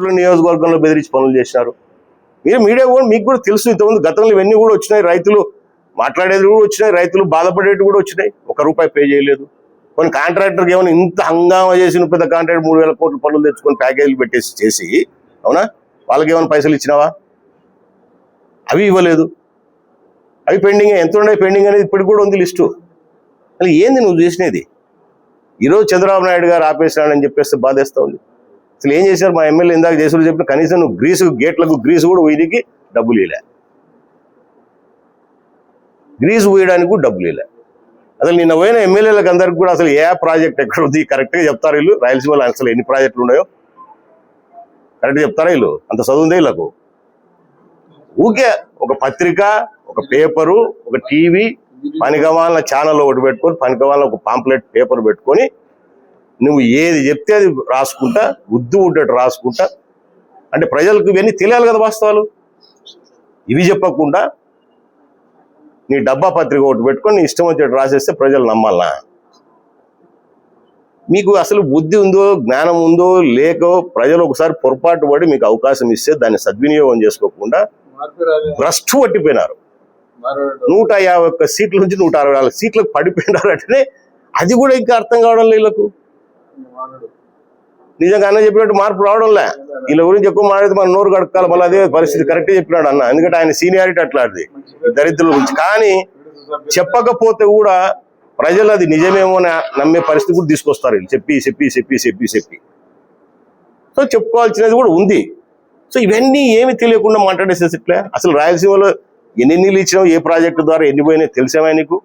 రాయచూరు నియోజకవర్గంలో బెదిరించి పనులు చేసినారు. మీరు మీడియా కూడా మీకు కూడా తెలుసు ఇంతకుముందు గతంలో ఇవన్నీ కూడా వచ్చినాయి. రైతులు మాట్లాడేది కూడా వచ్చినాయి. రైతులు బాధపడేవి కూడా వచ్చినాయి. ఒక రూపాయి పే చేయలేదు. కొన్ని కాంట్రాక్టర్కి ఏమైనా ఇంత హంగామా చేసిన పెద్ద కాంట్రాక్టర్ మూడు వేల కోట్ల పనులు తెచ్చుకొని ప్యాకేజీలు పెట్టేసి చేసి అవునా? వాళ్ళకి ఏమైనా పైసలు ఇచ్చినావా? అవి ఇవ్వలేదు. అవి పెండింగ్ ఎంత ఉన్నాయి పెండింగ్ అనేది ఇప్పటికి కూడా ఉంది లిస్టు. అసలు ఏంది నువ్వు చేసినది? ఈరోజు చంద్రబాబు నాయుడు గారు ఆపేసినాడని చెప్పేస్తే బాధేస్తా ఉంది. అసలు ఏం చేశారు? మా ఎమ్మెల్యే ఇందాక చేసుడు చెప్పిన కనీసం నువ్వు గ్రీసు గేట్లకు గ్రీసు కూడా ఊయడానికి డబ్బులు ఇలే గ్రీసు పోయడానికి కూడా డబ్బులు ఇలా అసలు నిన్న పోయిన ఎమ్మెల్యేలకు అందరికి కూడా అసలు ఏ ప్రాజెక్ట్ ఎక్కడ ఉంది? కరెక్ట్గా చెప్తారు వీళ్ళు? రాయలసీమలో అసలు ఎన్ని ప్రాజెక్టులు ఉన్నాయో? కరెక్ట్గా చెప్తారా వీళ్ళు? అంత చదువుందే వీళ్ళకు? ఊకే ఒక పత్రిక ఒక పేపరు ఒక టీవీ పనికమాల ఛానల్ ఒకటి పెట్టుకొని పనికమాల ఒక పాంప్లెట్ పేపర్ పెట్టుకొని నువ్వు ఏది చెప్తే అది రాసుకుంటా ఉద్దు ఉండేట్టు రాసుకుంటా. అంటే ప్రజలకు ఇవన్నీ తెలియాలి కదా వాస్తవాలు. ఇవి చెప్పకుండా నీ డబ్బా పత్రిక ఒకటి పెట్టుకొని నీ ఇష్టం వచ్చేట్టు రాసేస్తే ప్రజలు నమ్మాలనా మీకు అసలు బుద్ధి ఉందో జ్ఞానం ఉందో లేకో ప్రజలు ఒకసారి పొరపాటు పడి మీకు అవకాశం ఇస్తే దాన్ని సద్వినియోగం చేసుకోకుండా భ్రష్టు పట్టిపోయినారు. నూట యాభై ఒక్క సీట్ల నుంచి నూట అరవై నాలుగు సీట్లకు పడిపోయినారు అంటే అది కూడా ఇంకా అర్థం కావడం లేదు నిజంగా అన్న చెప్పినట్టు మార్పు రావడంలే. వీళ్ళ గురించి ఎక్కువ మాట్లాడితే మన నోరు గడకాలి మళ్ళీ అదే పరిస్థితి కరెక్ట్ చెప్పినాడు అన్న. ఎందుకంటే ఆయన సీనియారిటీ అట్లాంటిది దరిద్రుల గురించి. కానీ చెప్పకపోతే కూడా ప్రజలు అది నిజమేమో అని నమ్మే పరిస్థితి కూడా తీసుకొస్తారు వీళ్ళు. చెప్పి చెప్పి చెప్పి చెప్పి చెప్పి. సో చెప్పుకోవాల్సినది కూడా ఉంది. సో ఇవన్నీ ఏమి తెలియకుండా మాట్లాడేసేసి అసలు రాయలసీమలో ఎన్ని నీళ్ళు ఇచ్చినావు ఏ ప్రాజెక్టు ద్వారా ఎన్ని పోయినాయి తెలిసామా నీకు?